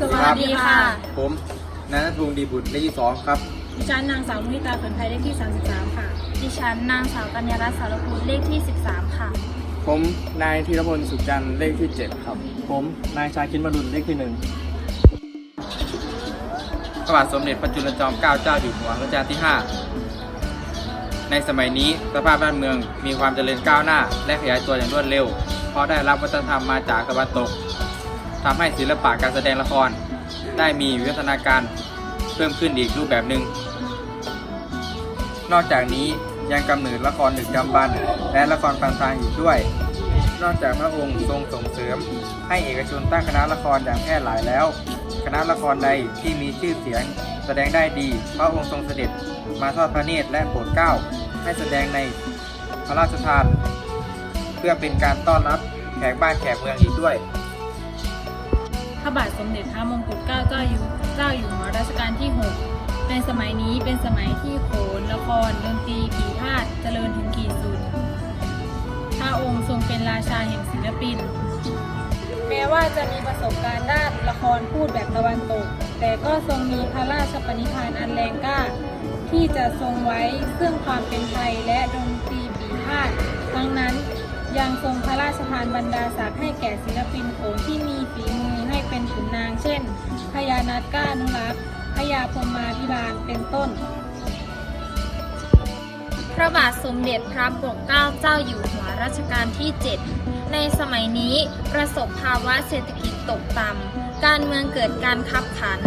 สวัสดีค่ะ ผมนันทพงศ์ดีบุตรเลขที่สองครับ ดิฉันนางสาวมุทิตาเขินไทยเลขที่ 33 ค่ะ ดิฉันนางสาวกัญญารัตน์สารพูลเลขที่ 13 ค่ะ ผมนายธีรพลสุขจันทร์เลขที่ 7 ครับ ผมนายชาคินมรุนเลขที่1พระบาทสมเด็จพระจุลจอมเกล้าเจ้าอยู่หัวรัชกาลที่ 5 ในสมัยนี้สภาพบ้านเมืองมีความเจริญก้าวหน้า และขยายตัวอย่างรวดเร็ว เพราะได้รับวัฒนธรรมมาจากตะวันตก ทำให้ศิลปะการแสดงละคร ได้มีวิวัฒนาการเพิ่มขึ้นอีกรูปแบบหนึ่ง นอกจากนี้ยังกำเนิดละครดึกดำบรรพ์และละครพันทางอีกด้วย นอกจากพระองค์ทรงส่งเสริม ให้เอกชนตั้งคณะละครอย่างแพร่หลายแล้ว คณะละครใดที่มีชื่อเสียง แสดงได้ดี พระองค์ทรงเสด็จมาทอดพระเนตรและโปรดเกล้า ให้แสดงในพระราชทาน เพื่อเป็นการต้อนรับแขกบ้านแขกเมืองอีกด้วย พระบาทสมเด็จพระมงกุฎเกล้าเจ้าอยู่เจ้าอยู่หัวรัชกาลที่ 6 ในสมัยนี้เป็นสมัยที่โขนละครดนตรีปีพาดเจริญถึงขีดสุด พระองค์ทรงเป็นราชาแห่งศิลปิน แม้ว่าจะมีประสบการณ์ด้านละครพูดแบบตะวันตก แต่ก็ทรงมีพระราชปณิธานอันแรงกล้า ที่จะทรงไว้ซึ่งความเป็นไทยและดนตรีปีพาดทั้งนั้น ยังทรงพระราชทานบรรดาศักดิ์ให้แก่ศิลปินโขนที่มีฝีมือให้เป็นขุนนาง เช่น พญานัทก้านุรักษ์พญาพรมาภิบาล เป็นต้น พระบาทสมเด็จพระปกเกล้าเจ้าอยู่หัวรัชกาลที่ 7 ในสมัยนี้ประสบภาวะเศรษฐกิจตกต่ำ การเมืองเกิดการคับขัน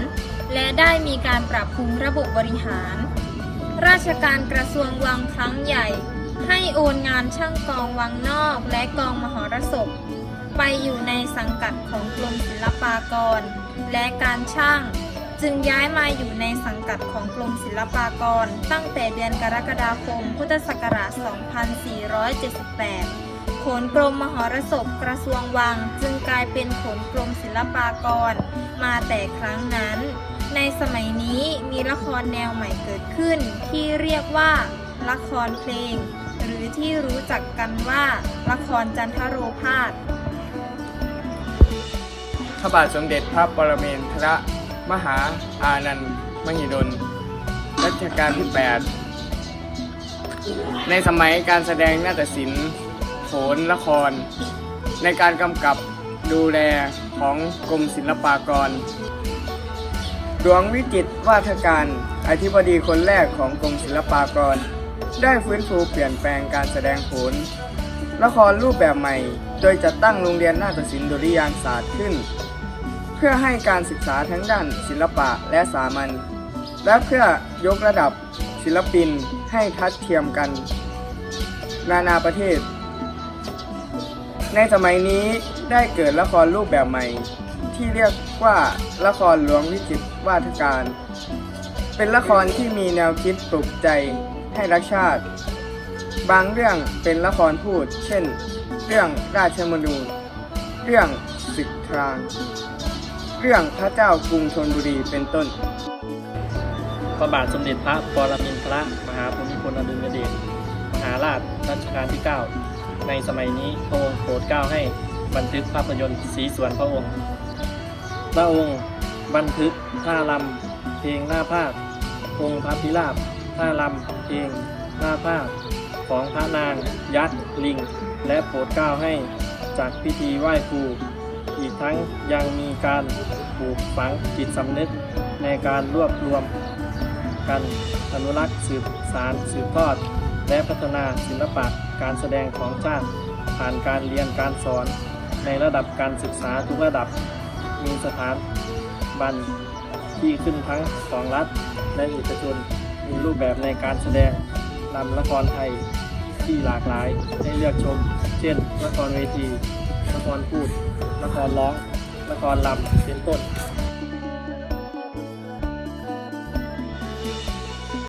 และได้มีการปรับปรุงระบบบริหาร ราชการกระทรวงวังครั้งใหญ่ ให้โอนงานช่างกองวังนอกและกองมหรสพ ไปอยู่ในสังกัดของกรมศิลปากร และการช่าง จึงย้ายมาอยู่ในสังกัดของกรมศิลปากร ตั้งแต่เดือนกรกฎาคม พุทธศักราช 2478 โขนกรมมหรสพกระทรวงวัง จึงกลายเป็นโขนกรมศิลปากร มาแต่ครั้งนั้น ในสมัยนี้มีละครแนวใหม่เกิดขึ้นที่เรียกว่าละครเพลง หรือที่รู้จักกันว่าละครจันทโรพาสพระบาทสมเด็จพระปรเมนทรมหาอานันต์มหิดล รัชกาลที่ 8 ในสมัยการแสดงนาฏศิลป์โขนละคร ในการกำกับดูแลของกรมศิลปากรหลวงวิจิตวาทการ อธิบดีคนแรกของกรมศิลปากร ได้ฟื้นฟูเปลี่ยนแปลงการแสดงโขนละครรูปแบบใหม่ โดยจัดตั้งโรงเรียนนาฏศิลป์ดุริยางศาสตร์ขึ้น เพื่อให้การศึกษาทั้งด้านศิลปะและสามัญและเพื่อยกระดับศิลปินให้ทัดเทียมกัน นานาประเทศ ในสมัยนี้ได้เกิดละครรูปแบบใหม่ ที่เรียกว่าละครหลวงวิจิตรวาทการ เป็นละครที่มีแนวคิดปลุกใจ ให้รักชาติ บางเรื่องเป็นละครพูด เช่น เรื่องราชมนูญเรื่องศึกทราง เรื่องพระเจ้ากรุงธนบุรีเป็นต้นพระบาทสมเด็จพระปรมินทรมหาภูมิพลอดุลยเดชมหาราชรัชกาลที่ 9 ในสมัยนี้พระองค์โปรดเกล้าให้บันทึกภาพยนตร์สีสวนพระองค์ พระองค์บันทึกท่ารำเพลงหน้าภาคองค์พระพิราบ ท่ารำเพลงหน้าภาคของพระนางยักษ์ลิง และโปรดเกล้าให้จัดพิธีไหว้ครู อีกทั้งยังมีการปลูกฝังจิตสำนึกในการรวบรวมกันอนุรักษ์สืบสารสืบทอด และพัฒนาศิลปะการแสดงของชาติ ผ่านการเรียนการสอน ในระดับการศึกษาทุกระดับ มีสถานบันที่ขึ้นทั้งของรัฐและเอกชน มีรูปแบบในการแสดงนำละครไทยที่หลากหลายให้เลือกชม เช่นละครเวทีละครพูดละครร้องละครลำเป็นต้น